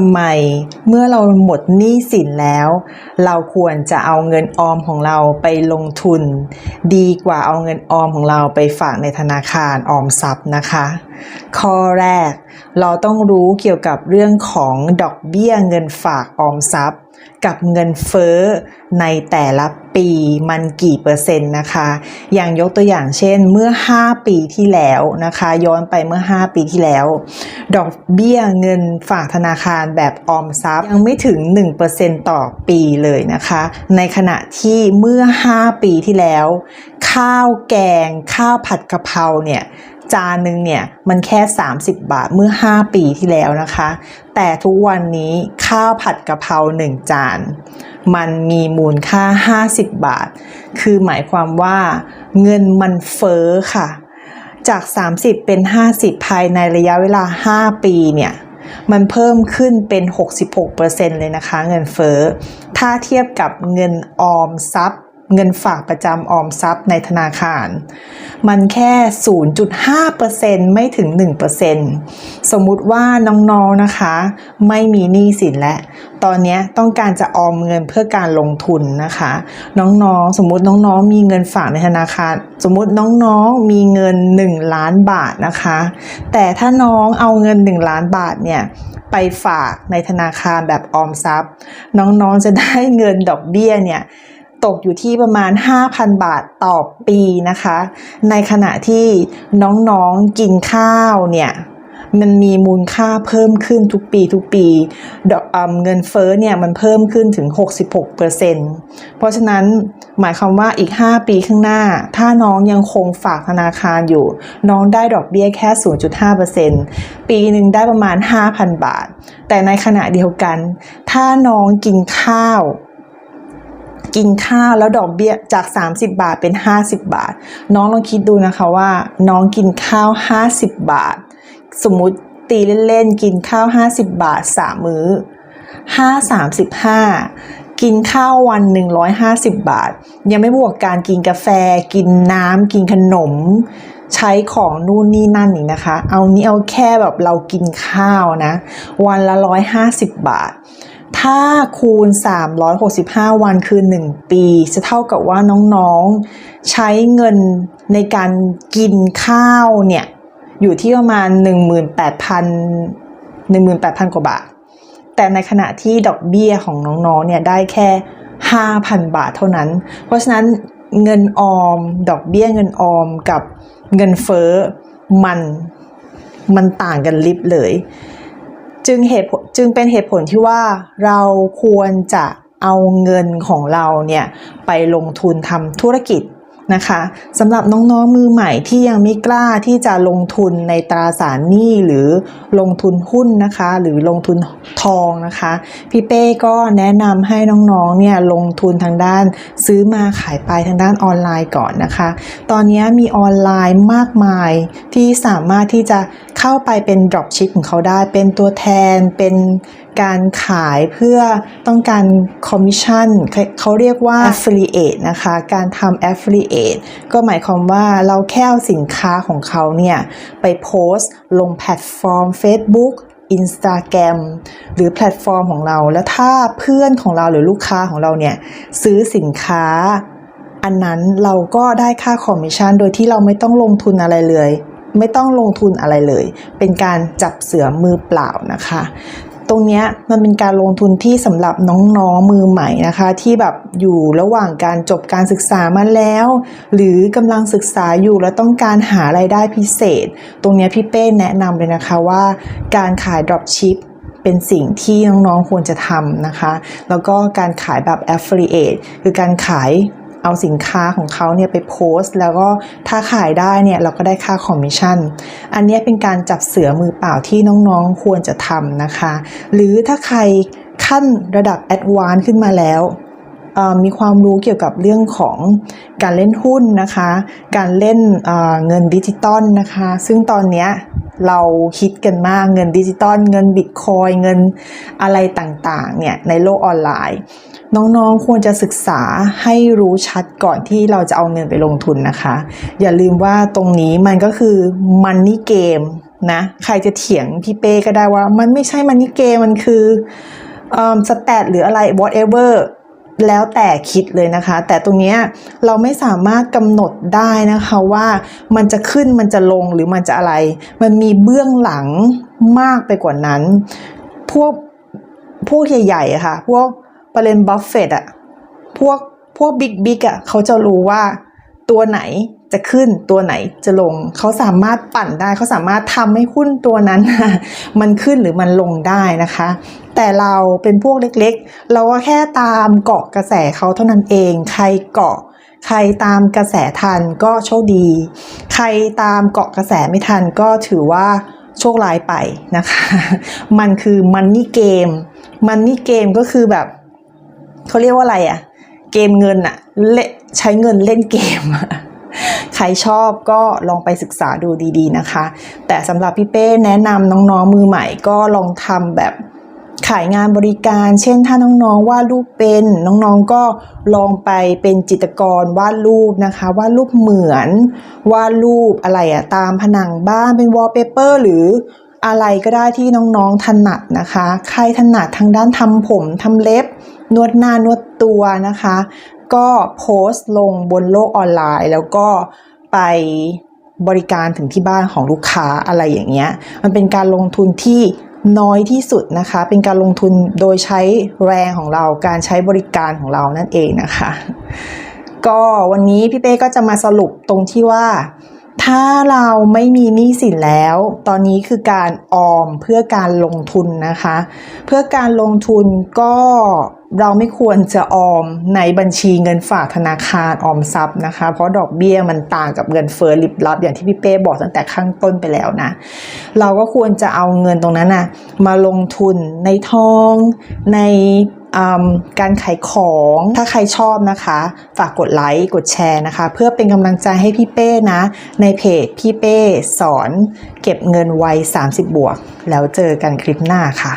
ำไมเมื่อเราหมดหนี้สินแล้ว เราควรจะเอาเงินออมของเราไปลงทุน ดีกว่าเอาเงินออมของเราไปฝากในธนาคารออมทรัพย์นะคะ ข้อแรก เราต้องรู้เกี่ยวกับเรื่องของดอกเบี้ยเงินฝากออมทรัพย์ กับเงินเฟ้อในแต่ละปีมันกี่เปอร์เซ็นต์นะคะ อย่างยกตัวอย่างเช่นเมื่อ 5 ปีที่แล้วนะคะ ย้อนไปเมื่อ 5 ปีที่แล้ว ดอกเบี้ยเงินฝากธนาคารแบบออมทรัพย์ยังไม่ถึง 1%ต่อปีเลยนะคะ ในขณะที่เมื่อ 5 ปีที่แล้ว ข้าวแกง ข้าวผัดกะเพราเนี่ย จานหนึ่งเนี่ยมันแค่ 30 บาทเมื่อ 5 ปีที่แล้วนะคะ แต่ทุกวันนี้ข้าวผัดกะเพรา1จาน มันมีมูลค่า 50 บาท คือหมายความว่าเงินมันเฟ้อค่ะ จาก 30 เป็น 50 ภายในระยะเวลา 5 ปีเนี่ยมันเพิ่มขึ้นเป็น 66%เลยนะคะ เงินเฟ้อ ถ้าเทียบกับเงินออมทรัพย์ เงินฝากประจำออมทรัพย์ในธนาคาร มันแค่ 0.5%ไม่ถึง 1%สมมุติว่าน้องๆนนะคะ ไม่มีหนี้สินและ ตอนนี้ต้องการจะออมเงินเพื่อการลงทุนนะคะ น้องๆ สมมุติน้องๆ มีเงินฝากในธนาคาร สมมุติน้องๆ มีเงิน 1 ล้านบาทนะคะ แต่ถ้าน้องเอาเงิน 1 ล้านบาทเนี่ยไปฝากในธนาคารแบบออมทรัพย์ น้องๆ จะได้เงินดอกเบี้ยเนี่ย ตกอยู่ที่ประมาณ 5,000 บาทต่อปีนะคะ ในขณะที่น้องๆกินข้าวเนี่ยมันมีมูลค่าเพิ่มขึ้นทุกปีทุกปีดอกอเงินเฟ้อเนี่ยมันเพิ่มขึ้นถึง 66%เพราะฉะนั้นหมายความว่าอีก 5 ปีข้างหน้า ถ้าน้องยังคงฝากธนาคารอยู่ น้องได้ดอกเบี้ยแค่ 0.5%ปีหนึ่งได้ประมาณ 5,000 บาท แต่ในขณะเดียวกัน ถ้าน้องกินข้าว กินข้าวแล้วดอกเบี้ยจาก 30 บาทเป็น 50 บาท น้องลองคิดดูนะคะว่า น้องกินข้าว 50 บาท สมมุติตีเล่นๆกินข้าว 50 บาท 3 มื้อ 5 35กินข้าววัน 150 บาท ยังไม่บวกการกินกาแฟ กินน้ำกินขนม ใช้ของนู่นนี่นั่นอีกนะคะ เอานี้เอาแค่แบบเรากินข้าวนะ วันละ 150 บาท ถ้าคูณ 365 วันคือ 1 ปี จะเท่ากับว่าน้องๆ ใช้เงินในการกินข้าวเนี่ย อยู่ที่ประมาณ 18,000 18,000 กว่าบาท แต่ในขณะที่ดอกเบี้ยของน้องๆ เนี่ยได้แค่ 5,000 บาทเท่านั้น เพราะฉะนั้นเงินออม ดอกเบี้ยเงินออมกับเงินเฟ้อมันมันต่างกันลิบเลย จึงเหตุ จึงเป็นเหตุผลที่ว่าเราควรจะเอาเงินของเราเนี่ยไปลงทุนทำธุรกิจนะคะสำหรับน้องๆมือใหม่ที่ยังไม่กล้าที่จะลงทุนในตราสารหนี้หรือลงทุนหุ้นนะคะ หรือลงทุนทองนะคะ พี่เป้ก็แนะนำให้น้องๆเนี่ยลงทุนทางด้านซื้อมาขายไปทางด้านออนไลน์ก่อนนะคะ ตอนนี้มีออนไลน์มากมายที่สามารถที่จะเข้าไปเป็น dropship ของเขาได้ เป็นตัวแทน เป็นการขายเพื่อต้องการคอมมิชชั่นเขาเรียกว่า affiliate นะคะ การทำ affiliate ก็หมายความว่าเราแค่เอาสินค้าของเขาเนี่ย ไปโพสต์ลงแพลตฟอร์ม Facebook Instagram หรือแพลตฟอร์มของเรา แล้วถ้าเพื่อนของเราหรือลูกค้าของเราเนี่ย ซื้อสินค้า อันนั้นเราก็ได้ค่าคอมมิชชั่นโดยที่เราไม่ต้องลงทุนอะไรเลย ไม่ต้องลงทุนอะไรเลย เป็นการจับเสือมือเปล่านะคะ ตรงนี้มันเป็นการลงทุนที่สำหรับน้องๆมือใหม่นะคะ ที่แบบอยู่ระหว่างการจบการศึกษามาแล้ว หรือกำลังศึกษาอยู่แล้วต้องการหาไรายได้พิเศษ ตรงนี้พี่เป้แนะนำเลยนะคะว่า การขาย dropship เป็นสิ่งที่น้องๆควรจะทำนะคะ แล้วก็การขายแบบ affiliate คือการขาย เอาสินค้าของเขาเนี่ยไปโพสต์ แล้วก็ถ้าขายได้เนี่ยเราก็ได้ค่าคอมมิชชั่น อันนี้เป็นการจับเสือมือเปล่าที่น้องๆควรจะทำนะคะ หรือถ้าใครขั้นระดับแอดวานซ์ขึ้นมาแล้วมีความรู้เกี่ยวกับเรื่องของการเล่นหุ้นนะคะ การเล่นเงินดิจิตอลนะคะ ซึ่งตอนนี้ เราคิดกันมากเงินดิจิตอลเงินบิตคอยเงินอะไรต่างๆเนี่ยในโลกออนไลน์ น้องๆควรจะศึกษาให้รู้ชัดก่อนที่เราจะเอาเงินไปลงทุนนะคะ อย่าลืมว่าตรงนี้มันก็คือมันนี่เกมนะใครจะเถียงพี่เป้ก็ได้ว่า มันไม่ใช่มันนี่เกมมันคือสแตทหรืออะไร whatever แล้วแต่คิดเลยนะคะ แต่ตรงนี้เราไม่สามารถกำหนดได้นะคะว่ามันจะขึ้นมันจะลงหรือมันจะอะไร มันมีเบื้องหลังมากไปกว่านั้น พวกพวกใหญ่ๆอะค่ะ พวกประเด็นบัฟเฟตอะพวกพวกบิ๊กบิ๊กอะเขาจะรู้ว่าตัวไหน จะขึ้นตัวไหนจะลง เขาสามารถปั่นได้ เขาสามารถทำให้หุ้นตัวนั้น มันขึ้นหรือมันลงได้นะคะ แต่เราเป็นพวกเล็กๆ เราก็แค่ตามเกาะกระแสเขาเท่านั้นเอง ใครเกาะ ใครตามกระแสทันก็โชคดี ใครตามเกาะกระแสไม่ทันก็ถือว่าโชคร้ายไปนะคะ มันคือมันนี่เกม มันนี่เกมก็คือแบบเขาเรียกว่าอะไรอะเกมเงินอะเลใช้เงินเล่นเกมอะ ใครชอบก็ลองไปศึกษาดูดีๆนะคะ แต่สำหรับพี่เป้แนะนำน้องๆมือใหม่ก็ลองทำแบบขายงานบริการ เช่นถ้าน้องๆวาดรูปเป็นน้องๆก็ลองไปเป็นจิตรกรวาดรูปนะคะวาดรูปเหมือนวาดรูปอะไรอะตามผนังบ้านเป็นวอลเปเปอร์หรืออะไรก็ได้ที่น้องๆถนัดนะคะ ใครถนัดทางด้านทำผมทำเล็บนวดหน้านวดตัวนะคะ ก็โพสต์ลงบนโลกออนไลน์ แล้วก็ไปบริการถึงที่บ้านของลูกค้าอะไรอย่างเงี้ย มันเป็นการลงทุนที่น้อยที่สุดนะคะ เป็นการลงทุนโดยใช้แรงของเรา การใช้บริการของเรานั่นเองนะคะ ก็วันนี้พี่เป้ก็จะมาสรุปตรงที่ว่า ถ้าเราไม่มีหนี้สินแล้ว ตอนนี้คือการออมเพื่อการลงทุนนะคะ เพื่อการลงทุนก็เราไม่ควรจะออมในบัญชีเงินฝากธนาคารออมทรัพย์นะคะ เพราะดอกเบี้ยมันต่างกับเงินเฟ้อลิบลับ อย่างที่พี่เป้บอกตั้งแต่ข้างต้นไปแล้วนะ เราก็ควรจะเอาเงินตรงนั้นนะมาลงทุนในทองใน การขายของถ้าใครชอบนะคะ ฝากกดไลค์กดแชร์นะคะ เพื่อเป็นกำลังใจให้พี่เป้นะ ในเพจพี่เป้สอนเก็บเงินไว 30 บวก แล้วเจอกันคลิปหน้าค่ะ